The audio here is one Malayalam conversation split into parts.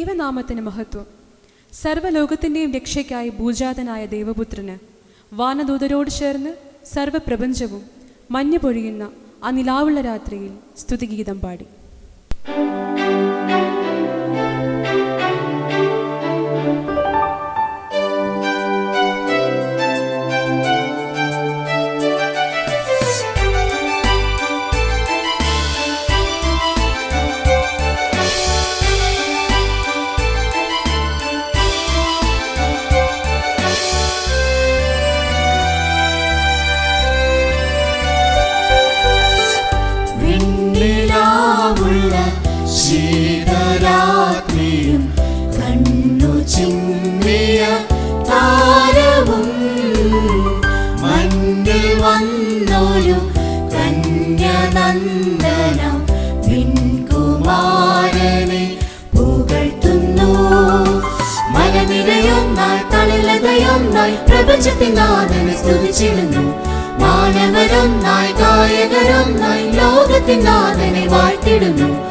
തിരുനാമത്തിന് മഹത്വം. സർവലോകത്തിന്റെയും രക്ഷയ്ക്കായി ഭൂജാതനായ ദേവപുത്രന് വാനദൂതരോട് ചേർന്ന് സർവപ്രപഞ്ചവും മഞ്ഞ് പൊഴിയുന്ന ആ നിലാവുള്ള രാത്രിയിൽ സ്തുതിഗീതം പാടി. ശീതരാത്രിയും കണ്ണു ചിമ്മിയ താരവും മണ്ണിൽ വന്നൊരു കന്യനന്ദനം പിൻകുമാരനെ പുകഴ്ത്തുന്നു. മലനിരയൊന്നായി തളിലതയൊന്നായി പ്രപഞ്ചത്തിൻ നാഥനെ സ്തുതിച്ചിടുന്നു. മാനവരൊന്നായി ഗായകരൊന്നായി ലോകത്തിൻ നാഥനെ വാഴ്ത്തിടുന്നു.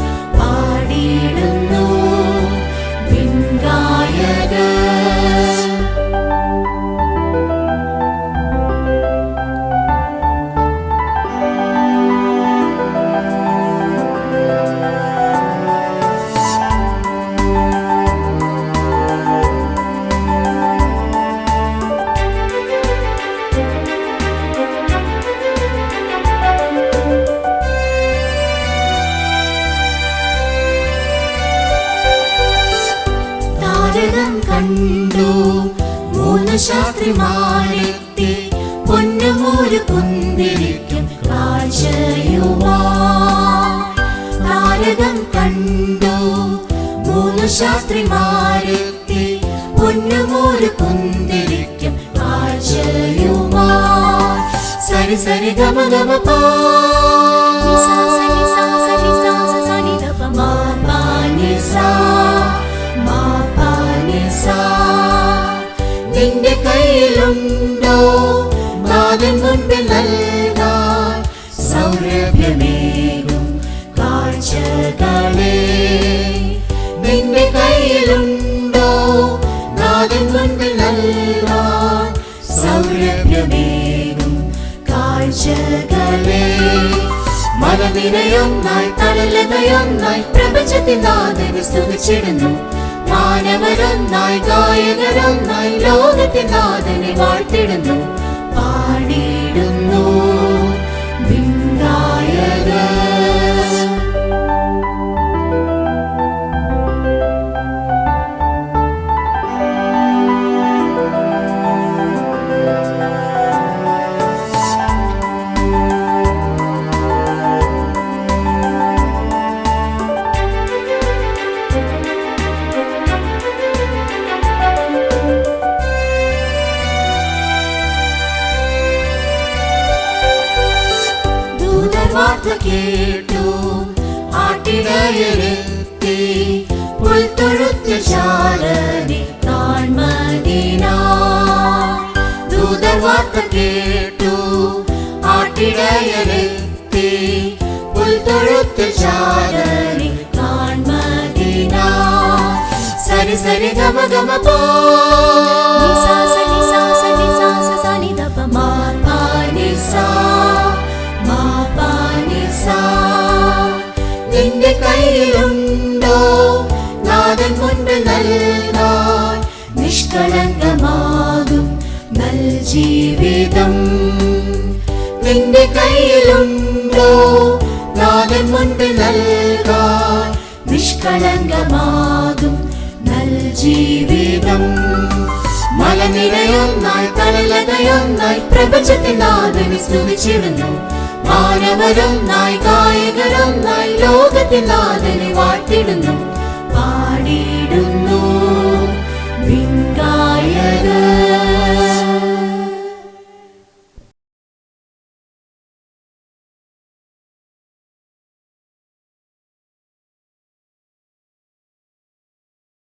താരകം കണ്ടു. മൂന്ന് ശാസ്ത്രിമാരെത്തി പൊന്നുമൂര് കുന്തിരിക്കും കാഴ്ചയുവാ ഭാരതം കണ്ടു. മൂന്ന് ശാസ്ത്രിമാരെത്തി പൊന്നുമൂര് കുന്തിരിക്കും കാഴ്ചയുവാ സരി സരി ഗമ ഗമ പാ. കയ്യിലുണ്ടോ നാഥൻ മുൻപിൽ നൽകാൻ സൗരഭ്യമേകും കാഴ്ചകളെ. നിന്റെ കയ്യിലുണ്ടോ? നാഥൻ മുൻപിൽ നൽകാൻ സൗരഭ്യമേകും കാഴ്ചകളെ. മലനിരയൊന്നായി തളലതയൊന്നായി പ്രപഞ്ചത്തിൽ നാഥനെ സ്തുതിച്ചിടുന്നു. മാനവരൊന്നായി ഗായകരൊന്നായി ലോകത്തിൻ നാഥനെ വാഴ്ത്തിടുന്നു. ವಾರ್ತೆ ಕೇಟು ಆಟಿನ ಎರುತ್ತಿ ಪುಲ್ತೊಳುತ್ತ ಶಾಲನೆ ತಾಳ್ಮದಿನ ದೂದರ್ ವಾರ್ತೆ ಕೇಟು ಆಟಿನ ಎರುತ್ತಿ ಪುಲ್ತೊಳುತ್ತ ಶಾಲನೆ ತಾಳ್ಮದಿನ ಸರಿ ಸರಿ ಗಮ ಗಮ ಪೋ കയ്യിലുണ്ടോ നാഥൻ മുൻപ് നൽകാൻ നിഷ്കളങ്കമാകും നൽ ജീവിതം. നിന്റെ കയ്യിലുണ്ടോ? നാഥൻ മുൻപ് നൽകാൻ നിഷ്കളങ്കമാകും നൽ ജീവിതം. മലനിരയൊന്നായി തളലതയൊന്നായി പ്രപഞ്ചത്തിൽ നാഥനെ സ്തുതിച്ചിടുന്നു മാനവരൊന്നായി ഗായകരൊന്നായി നാഥനെ വാഴ്ത്തിടുന്നു